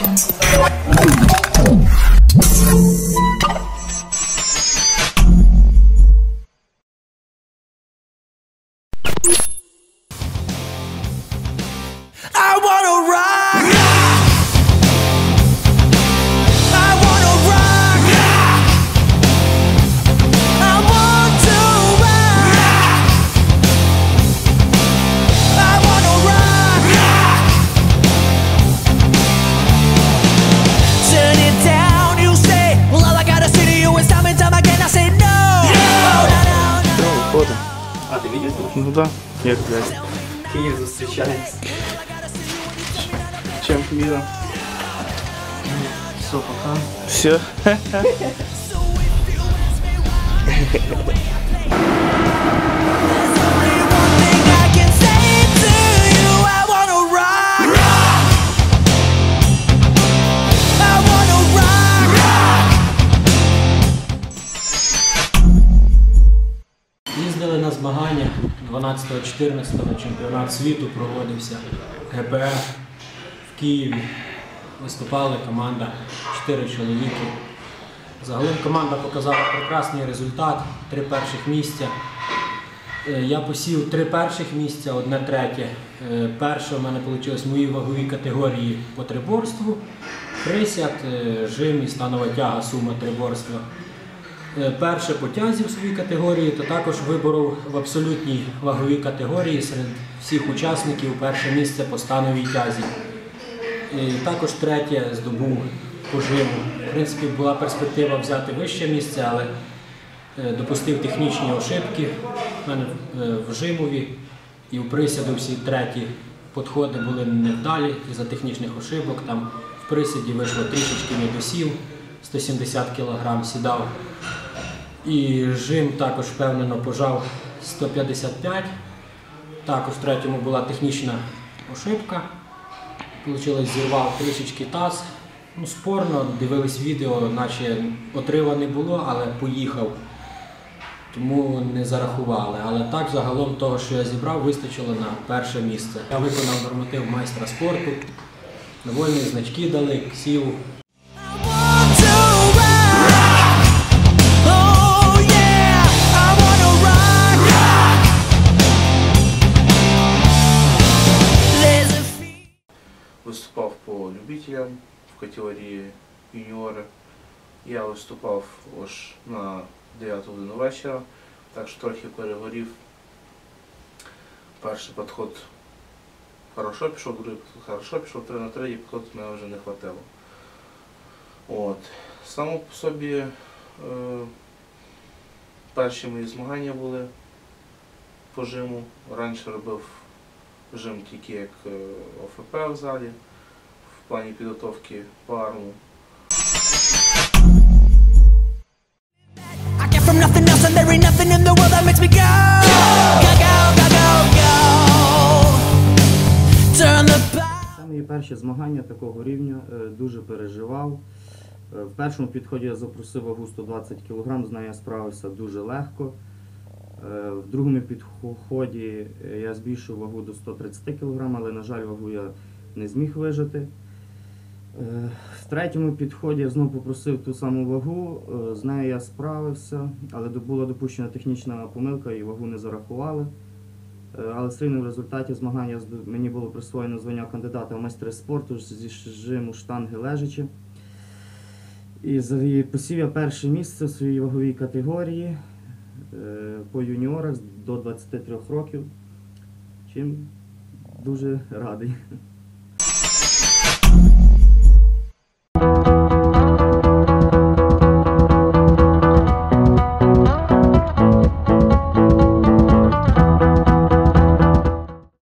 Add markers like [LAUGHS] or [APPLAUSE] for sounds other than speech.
questions. А, ти відео? Ну да. Як блядь. Київ зустрічається. Чем мира? Все, пока. Все. [LAUGHS] 12-14 чемпіонат світу проводився ГПР в Києві. Виступали команда 4 чоловіки. Загалом команда показала прекрасний результат, три перших місця. Е, Я посів три перших місця, одне третє. Е, Перше в мене вийшло в моїй ваговій категорії по триборству. Присяд, е, жим і станова тяга, сума триборства. Е, Перше по тязі в своїй категорії, то також виборов в абсолютній ваговій категорії серед всіх учасників перше місце по становій тязі. І також третє здобув по жиму. В принципі, була перспектива взяти вище місце, але е, допустив технічні ошибки. У мене е, в жимові і в присяду всі треті підходи були невдалі із-за технічних ошибок. Там в присяді вийшло трішечки недосів, 170 кг сідав. І жим також впевнено пожав 155. Також в третьому була технічна ошибка. Получилось, зірвав трішечки таз. Ну, спорно, дивились відео, наче отрива не було, але поїхав. Тому не зарахували. Але так, загалом того, що я зібрав, вистачило на перше місце. Я виконав норматив майстра спорту, довольні значки дали, сів. Любителям в категорії юніори. Я виступав аж на 9 годину вечора, так що трохи перегорів. Перший підход хорошо пішов, другий підход хорошо пішов, три на третій підход мене вже не хватило. От. Само по собі е, перші мої змагання були по жиму. Раніше робив жим тільки як е, ОФП в залі, в плані підготовки по арму. Це мої перші змагання такого рівня, е, дуже переживав. Е, В першому підході я запросив вагу 120 кг, з нею я справився дуже легко. Е, В другому підході я збільшив вагу до 130 кг, але, на жаль, вагу я не зміг вижити. Е, В третьому підході я знову попросив ту саму вагу, е, з нею я справився, але була допущена технічна помилка і вагу не зарахували. Е, Але все в результаті змагання мені було присвоєно звання кандидата в майстри спорту зі жиму штанги лежачі. І посів я перше місце в своїй ваговій категорії по юніорах до 23 років, чим дуже радий.